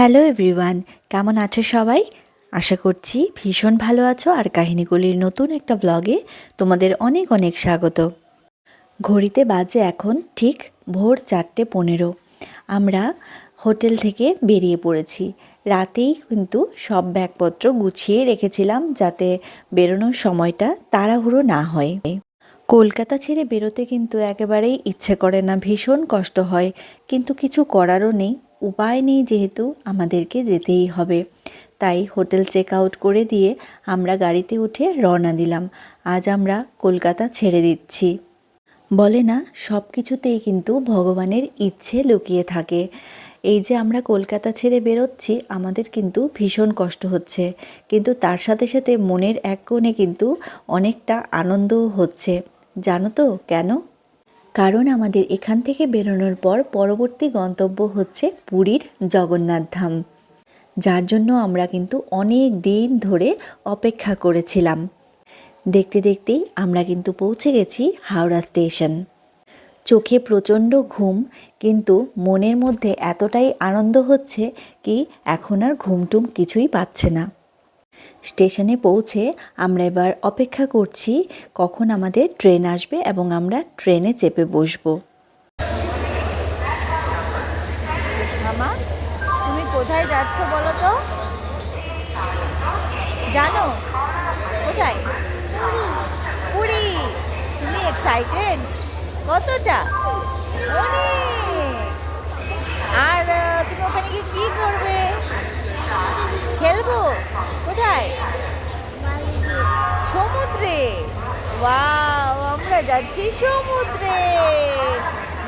Hello everyone, কেমন আছো সবাই? আশা করছি ভীষণ ভালো আছো আর কাহিনীগুলির নতুন একটা ব্লগে তোমাদের অনেক অনেক স্বাগত। ঘড়িতে বাজে এখন ঠিক ভোর চারটে পনেরো। আমরা হোটেল থেকে বেরিয়ে পড়েছি। রাতেই কিন্তু সব ব্যাগপত্র গুছিয়ে রেখেছিলাম যাতে বেরোনোর সময়টা তাড়াহুড়ো না হয়। কলকাতা ছেড়ে বেরোতে কিন্তু একেবারেই ইচ্ছে করে না, ভীষণ কষ্ট হয়, কিন্তু কিছু করারও নেই। উপায় নেই যেহেতু আমাদেরকে যেতেই হবে। তাই হোটেল চেক আউট করে দিয়ে আমরা গাড়িতে উঠে রওনা দিলাম। আজ আমরা কলকাতা ছেড়ে দিচ্ছি। বলে না সব কিছুতেই কিন্তু ভগবানের ইচ্ছে লুকিয়ে থাকে। এই যে আমরা কলকাতা ছেড়ে বেরোচ্ছি, আমাদের কিন্তু ভীষণ কষ্ট হচ্ছে। কিন্তু তার সাথে সাথে মনের এক কোণে কিন্তু অনেকটা আনন্দও হচ্ছে। জানো তো, কেন? কারণ আমাদের এখান থেকে বেরোনোর পর পরবর্তী গন্তব্য হচ্ছে পুরীর জগন্নাথ ধাম। যার জন্য আমরা কিন্তু অনেক দিন ধরে অপেক্ষা করেছিলাম। দেখতে দেখতেই আমরা কিন্তু পৌঁছে গেছি হাওড়া স্টেশন। চোখে প্রচণ্ড ঘুম, কিন্তু মনের মধ্যে এতটাই আনন্দ হচ্ছে কি এখন আর ঘুমটুম কিছুই পাচ্ছে না। স্টেশনে পৌঁছে আমরা এবার অপেক্ষা করছি কখন আমাদের ট্রেন আসবে এবং আমরা ট্রেনে চেপে বসবো। তুমি কোথায় যাচ্ছ বলো তো? জানো, কোথায়? পুরী। তুমি এক্সাইটেড কতটা? আর তুমি ওখানে গিয়ে কি করবে? খেলব? ওয়াও আমরা যাচ্ছি সমুদ্রে।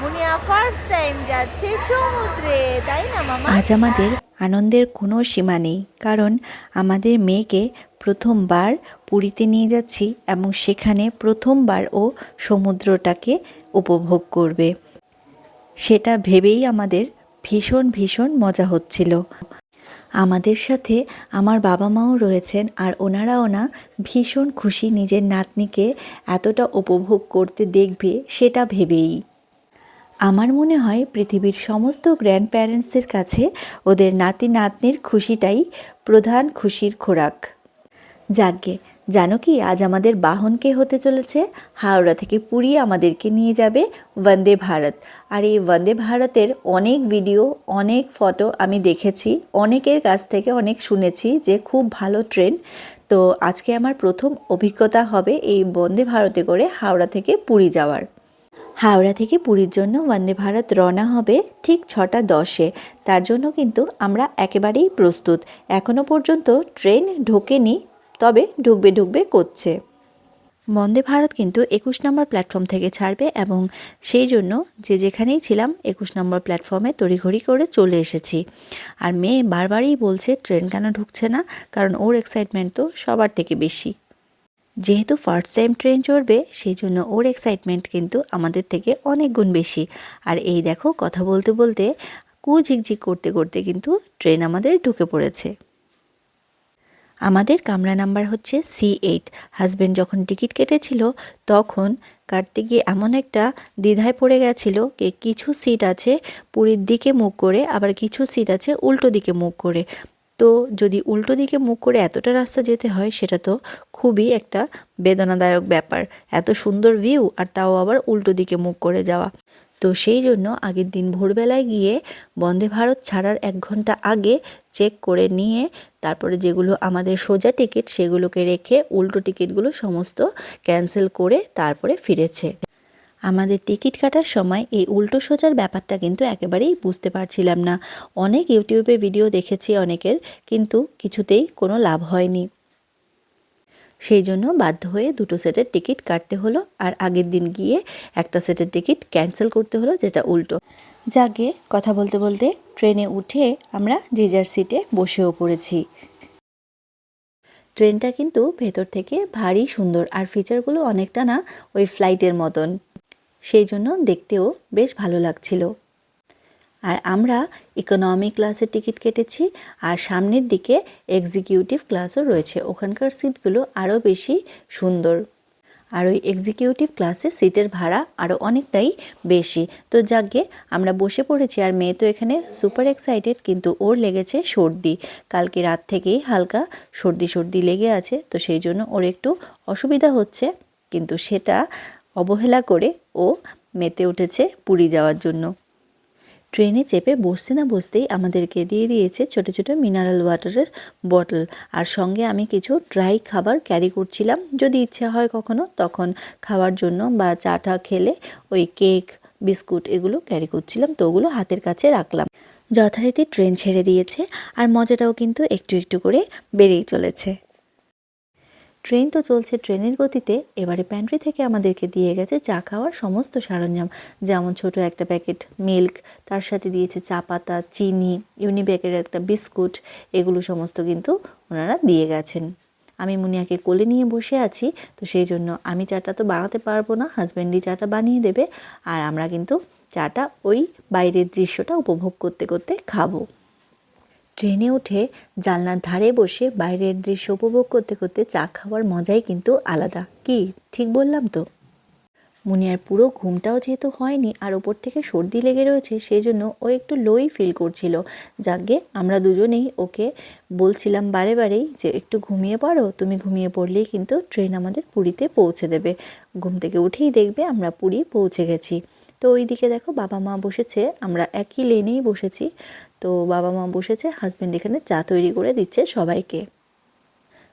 মুনিয়া ফার্স্ট টাইম যাচ্ছে সমুদ্রে, তাই না, মামা? আজ আমাদের আনন্দের কোনো সীমা নেই, কারণ আমাদের মেয়েকে প্রথমবার পুরীতে নিয়ে যাচ্ছি এবং সেখানে প্রথমবার ও সমুদ্রটাকে উপভোগ করবে। সেটা ভেবেই আমাদের ভীষণ ভীষণ মজা হচ্ছিল। আমাদের সাথে আমার বাবা মাও রয়েছেন আর ওনারাও না ভীষণ খুশি নিজের নাতনিকে এতটা উপভোগ করতে দেখবে সেটা ভেবেই। আমার মনে হয় পৃথিবীর সমস্ত গ্র্যান্ড প্যারেন্টসের কাছে ওদের নাতি নাতনির খুশিটাই প্রধান খুশির খোরাক। যাকগে জানো কি, আজ আমাদের বাহনকে হতে চলেছে? হাওড়া থেকে পুরী আমাদেরকে নিয়ে যাবে বন্দে ভারত। আর এই বন্দে ভারতের অনেক ভিডিও অনেক ফটো আমি দেখেছি, অনেকের কাছ থেকে অনেক শুনেছি যে খুব ভালো ট্রেন তো আজকে আমার প্রথম অভিজ্ঞতা হবে এই বন্দে ভারতে করে হাওড়া থেকে পুরী যাওয়ার। হাওড়া থেকে পুরীর জন্য বন্দে ভারত রওনা হবে ঠিক ছটা দশে। তার জন্য কিন্তু আমরা একেবারেই প্রস্তুত। এখনও পর্যন্ত ট্রেন ঢোকেনি তবে ঢুকবে ঢুকবে করছে। বন্দে ভারত কিন্তু একুশ নম্বর প্ল্যাটফর্ম থেকে ছাড়বে এবং সেই জন্য যে যেখানেই ছিলাম একুশ নম্বর প্ল্যাটফর্মে তড়িঘড়ি করে চলে এসেছি। আর মেয়ে বারবারই বলছে, ট্রেন কেন ঢুকছে না? কারণ ওর এক্সাইটমেন্ট তো সবার থেকে বেশি। যেহেতু ফার্স্ট টাইম ট্রেন চড়বে, সেই জন্য ওর এক্সাইটমেন্ট কিন্তু আমাদের থেকে অনেক গুণ বেশি। আর এই দেখো, কথা বলতে বলতে কু ঝিকঝিক করতে করতে কিন্তু ট্রেন আমাদের ঢুকে পড়েছে। আমাদের কামরা নাম্বার হচ্ছে সি এইট হাজব্যান্ড যখন টিকিট কেটেছিল, তখন কাটতে গিয়ে এমন একটা দ্বিধায় পড়ে গেছিল যে কিছু সিট আছে পুরীর দিকে মুখ করে, আবার কিছু সিট আছে উল্টো দিকে মুখ করে। তো যদি উল্টো দিকে মুখ করে এতটা রাস্তা যেতে হয়, সেটা তো খুবই একটা বেদনাদায়ক ব্যাপার। এত সুন্দর ভিউ আর তাও আবার উল্টো দিকে মুখ করে যাওয়া। তো সেই জন্য আগের দিন ভোরবেলায় গিয়ে বন্দে ভারত ছাড়ার এক ঘণ্টা আগে চেক করে নিয়ে তারপরে যেগুলো আমাদের সোজা টিকিট সেগুলোকে রেখে উল্টো টিকিটগুলো সমস্ত ক্যান্সেল করে তারপরে ফিরেছে। আমাদের টিকিট কাটার সময় এই উল্টো সোজার ব্যাপারটা কিন্তু একেবারেই বুঝতে পারছিলাম না। অনেক ইউটিউবে ভিডিও দেখেছি অনেকের, কিন্তু কিছুতেই কোনো লাভ হয়নি। সেই জন্য বাধ্য হয়ে দুটো সেটের টিকিট কাটতে হলো আর আগের দিন গিয়ে একটা সেটের টিকিট ক্যান্সেল করতে হলো, যেটা উল্টো। যাকে কথা বলতে বলতে ট্রেনে উঠে আমরা যে যার সিটে বসেও পড়েছি। ট্রেনটা কিন্তু ভেতর থেকে ভারী সুন্দর আর ফিচারগুলো অনেকটা না ওই ফ্লাইটের মতন। সেই জন্য দেখতেও বেশ ভালো লাগছিল। আর আমরা ইকোনমি ক্লাসের টিকিট কেটেছি, আর সামনের দিকে এক্সিকিউটিভ ক্লাসও রয়েছে। ওখানকার সিটগুলো আরও বেশি সুন্দর। আর ওই এক্সিকিউটিভ ক্লাসে সিটের ভাড়া আরও অনেকটাই বেশি। তো যাকে আমরা বসে পড়েছি, আর মেয়ে তো এখানে সুপার এক্সাইটেড কিন্তু ওর লেগেছে সর্দি। কালকে রাত থেকেই হালকা সর্দি সর্দি লেগে আছে, তো সেই জন্য ওর একটু অসুবিধা হচ্ছে, কিন্তু সেটা অবহেলা করে ও মেতে উঠেছে পুরী যাওয়ার জন্য। ট্রেনে চেপে বসতে না বসতেই আমাদেরকে দিয়ে দিয়েছে ছোট ছোট মিনারেল ওয়াটারের বটল আর সঙ্গে আমি কিছু ড্রাই খাবার ক্যারি করছিলাম। যদি ইচ্ছা হয় কখনো, তখন খাওয়ার জন্য বা চাটা খেলে ওই কেক বিস্কুট এগুলো ক্যারি করছিলাম। তো ওগুলো হাতের কাছে রাখলাম। যথারীতি ট্রেন ছেড়ে দিয়েছে। আর মজাটাও কিন্তু একটু একটু করে বেড়েই চলেছে। ট্রেন তো চলছে ট্রেনের গতিতে, এবারে প্যান্ট্রি থেকে আমাদেরকে দিয়ে গেছে চা খাওয়ার সমস্ত সরঞ্জাম, যেমন ছোট একটা প্যাকেট মিল্ক তার সাথে দিয়েছে চা পাতা, চিনি ইউনিব্যাগের একটা বিস্কুট এগুলো সমস্ত কিন্তু ওনারা দিয়ে গেছেন। আমি মুনিয়াকে কোলে নিয়ে বসে আছি, তো সেই জন্য আমি চাটা তো বানাতে পারব না হাজব্যান্ডই চাটা বানিয়ে দেবে, আর আমরা কিন্তু চাটা ওই বাইরের দৃশ্যটা উপভোগ করতে করতে খাব। ট্রেনে উঠে জানলার ধারে বসে বাইরের দৃশ্য উপভোগ করতে করতে চা খাওয়ার মজাই কিন্তু আলাদা। কি? ঠিক বললাম তো? মুনিয়ার পুরো ঘুমটাও যেহেতু হয়নি, আর ওপর থেকে সর্দি লেগে রয়েছে সেই জন্য ও একটু লোই ফিল করছিল। যাকে আমরা দুজনেই ওকে বলছিলাম বারে বারেই যে, একটু ঘুমিয়ে পড়ো, তুমি ঘুমিয়ে পড়লেই কিন্তু ট্রেন আমাদের পুরীতে পৌঁছে দেবে। ঘুম থেকে উঠেই দেখবে আমরা পুরী পৌঁছে গেছি। তো ওই দিকে দেখো বাবা মা বসেছে, আমরা একই লেনেই বসেছি। তো বাবা মা বসেছে হাজব্যান্ড এখানে চা তৈরি করে দিচ্ছে সবাইকে।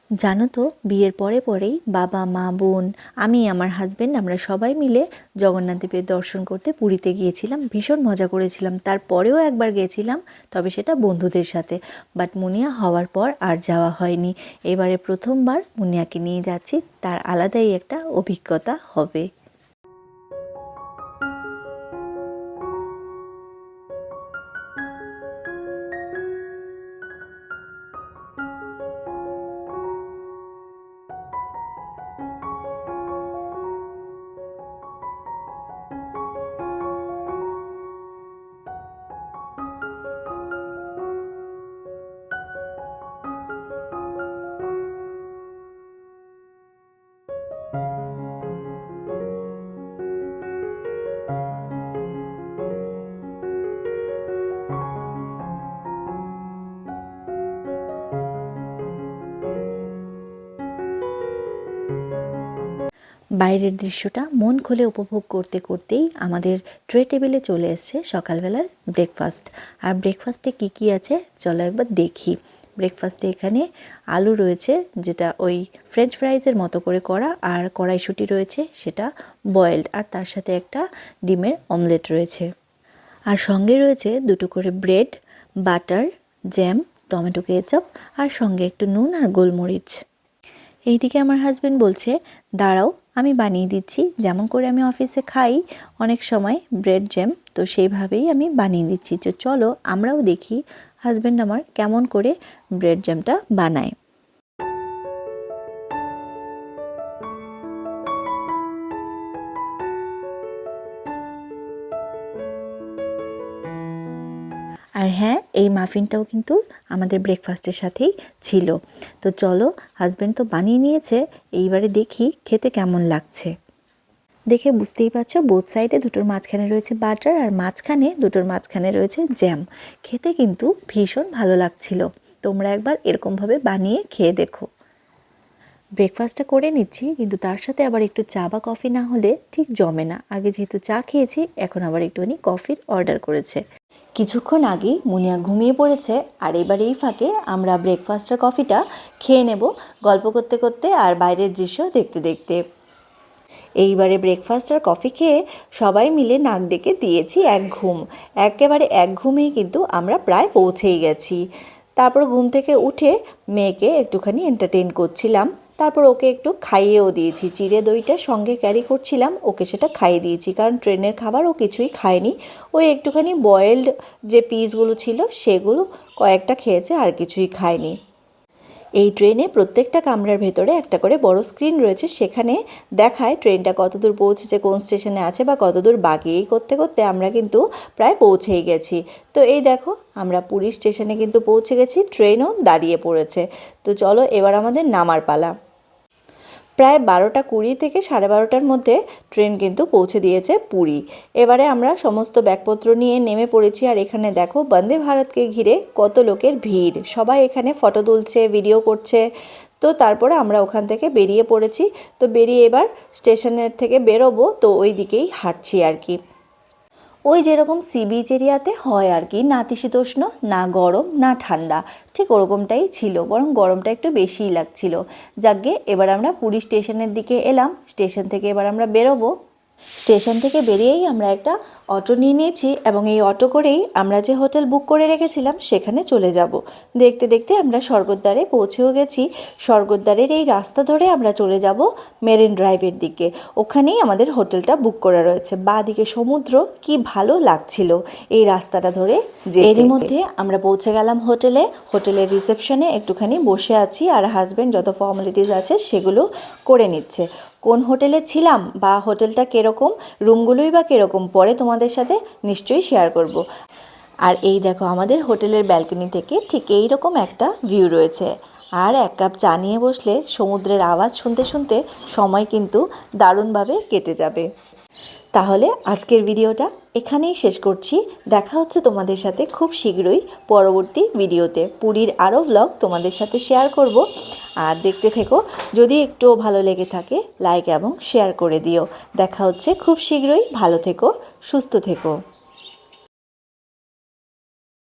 জানো তো, বিয়ের পরে পরেই বাবা, মা, বোন, আমি, আমার হাজব্যান্ড আমরা সবাই মিলে জগন্নাথ দেবের দর্শন করতে পুরীতে গিয়েছিলাম, ভীষণ মজা করেছিলাম। তারপরেও একবার গেছিলাম, তবে সেটা বন্ধুদের সাথে। বাট মুনিয়া হওয়ার পর আর যাওয়া হয়নি। এবারে প্রথমবার মুনিয়াকে নিয়ে যাচ্ছি, তার আলাদাই একটা অভিজ্ঞতা হবে। বাইরের দৃশ্যটা মন খুলে উপভোগ করতে করতেই আমাদের ট্রে টেবিলে চলে এসছে সকালবেলার ব্রেকফাস্ট আর ব্রেকফাস্টে কি কি আছে? চলো একবার দেখি। ব্রেকফাস্টে এখানে আলু রয়েছে, যেটা ওই ফ্রেঞ্চ ফ্রাইজের মতো করে করা, আর কড়াইশুঁটি রয়েছে, সেটা বয়েলড আর তার সাথে একটা ডিমের অমলেট রয়েছে। আর সঙ্গে রয়েছে দুটো করে bread butter jam tomato ketchup আর সঙ্গে একটু নুন আর গোলমরিচ। এইদিকে আমার হাজব্যান্ড বলছে, দাঁড়াও আমি বানিয়ে দিচ্ছি। যেমন করে আমি অফিসে খাই, অনেক সময় ব্রেড জ্যাম তো সেইভাবেই আমি বানিয়ে দিচ্ছি। তো চলো আমরাও দেখি হাজব্যান্ড আমার কেমন করে ব্রেড জ্যামটা বানায়। আর হ্যাঁ এই মাফিনটাও কিন্তু আমাদের ব্রেকফাস্টের সাথেই ছিল। তো চলো হাজব্যান্ড তো বানিয়ে নিয়েছে, এইবারে দেখি খেতে কেমন লাগছে। দেখে বুঝতেই পারছ বোথ সাইডে দুটোর মাঝখানে রয়েছে বাটার আর মাঝখানে দুটোর মাঝখানে রয়েছে জ্যাম খেতে কিন্তু ভীষণ ভালো লাগছিল। তোমরা একবার এরকমভাবে বানিয়ে খেয়ে দেখো। ব্রেকফাস্টটা করে নিচ্ছি, কিন্তু তার সাথে আবার একটু চা বা কফি না হলে ঠিক জমে না। আগে যেহেতু চা খেয়েছি, এখন আবার একটুখানি কফির অর্ডার করেছে। কিছুক্ষণ আগে মুনিয়া ঘুমিয়ে পড়েছে আর এবার এই ফাঁকে আমরা ব্রেকফাস্টের কফিটা খেয়ে নেব গল্প করতে করতে আর বাইরের দৃশ্য দেখতে দেখতে। এইবারে ব্রেকফাস্ট আর কফি খেয়ে সবাই মিলে নাক ডেকে দিয়েছি এক ঘুম। একেবারে এক ঘুমেই কিন্তু আমরা প্রায় পৌঁছেই গেছি। তারপর ঘুম থেকে উঠে মেয়েকে একটুখানি এন্টারটেন করছিলাম। তারপর ওকে একটু খাইয়েও দিয়েছি। চিড়ে দইটা সঙ্গে ক্যারি করছিলাম, ওকে সেটা খাইয়ে দিয়েছি। কারণ ট্রেনের খাবার ও কিছুই খায়নি। ওই একটুখানি বয়েলড যে পিসগুলো ছিল, সেগুলো কয়েকটা খেয়েছে, আর কিছুই খায়নি। এই ট্রেনে প্রত্যেকটা কামরার ভেতরে একটা করে বড় স্ক্রিন রয়েছে। সেখানে দেখায় ট্রেনটা কতদূর পৌঁছেছে, কোন স্টেশনে আছে বা কতদূর বাকি। এই করতে করতে আমরা কিন্তু প্রায় পৌঁছেই গেছি। তো এই দেখো, আমরা পুরী স্টেশনে কিন্তু পৌঁছে গেছি। ট্রেনও দাঁড়িয়ে পড়েছে। তো চলো এবার আমাদের নামার পালা। প্রায় বারোটা কুড়ি থেকে সাড়ে বারোটার মধ্যে ট্রেন কিন্তু পৌঁছে দিয়েছে পুরী। এবারে আমরা সমস্ত ব্যাগপত্র নিয়ে নেমে পড়েছি আর এখানে দেখো বন্দে ভারতকে ঘিরে কত লোকের ভিড়। সবাই এখানে ফটো তুলছে, ভিডিও করছে। তো তারপরে আমরা ওখান থেকে বেরিয়ে পড়েছি। তো বেরিয়ে এবার স্টেশনের থেকে বেরোবো, তো ওই দিকেই হাঁটছি আর কি। ওই যেরকম সি বিচ এরিয়াতে হয় আর কি নাতিশীতোষ্ণ না গরম, না ঠান্ডা, ঠিক ওরকমটাই ছিল, বরং গরমটা একটু বেশিই লাগছিল। যাকে এবার আমরা পুরী স্টেশনের দিকে এলাম, স্টেশন থেকে এবার আমরা বেরোবো। স্টেশন থেকে বেরিয়েই আমরা একটা অটো নিয়ে নিয়েছি এবং এই অটো করেই আমরা যে হোটেল বুক করে রেখেছিলাম সেখানে চলে যাব। দেখতে দেখতে আমরা স্বর্গদ্বারে পৌঁছেও গেছি। স্বর্গদ্বারের এই রাস্তা ধরে আমরা চলে যাব মেরিন ড্রাইভের দিকে। ওখানেই আমাদের হোটেলটা বুক করা রয়েছে। বাঁ দিকে সমুদ্র, কি ভালো লাগছিল এই রাস্তাটা ধরে যে এরই মধ্যে আমরা পৌঁছে গেলাম হোটেলে। হোটেলের রিসেপশনে একটুখানি বসে আছি আর হাজব্যান্ড যত ফর্মালিটিস আছে সেগুলো করে নিচ্ছে। কোন হোটেলে ছিলাম বা হোটেলটা কীরকম, রুমগুলোই বা কীরকম, পরে তোমাদের সাথে নিশ্চয়ই শেয়ার করব। আর এই দেখো, আমাদের হোটেলের ব্যালকনি থেকে ঠিক এই রকম একটা ভিউ রয়েছে আর এক কাপ চা নিয়ে বসলে সমুদ্রের আওয়াজ শুনতে শুনতে সময় কিন্তু দারুণভাবে কেটে যাবে তাহলে আজকের ভিডিওটা এখানেই শেষ করছি। দেখা হচ্ছে তোমাদের সাথে খুব শীঘ্রই পরবর্তী ভিডিওতে। পুরীর আরও ব্লগ তোমাদের সাথে শেয়ার করব। আর দেখতে থেকো, যদি একটুও ভালো লেগে থাকে লাইক এবং শেয়ার করে দিও। দেখা হচ্ছে খুব শীঘ্রই। ভালো থেকো, সুস্থ থেকো।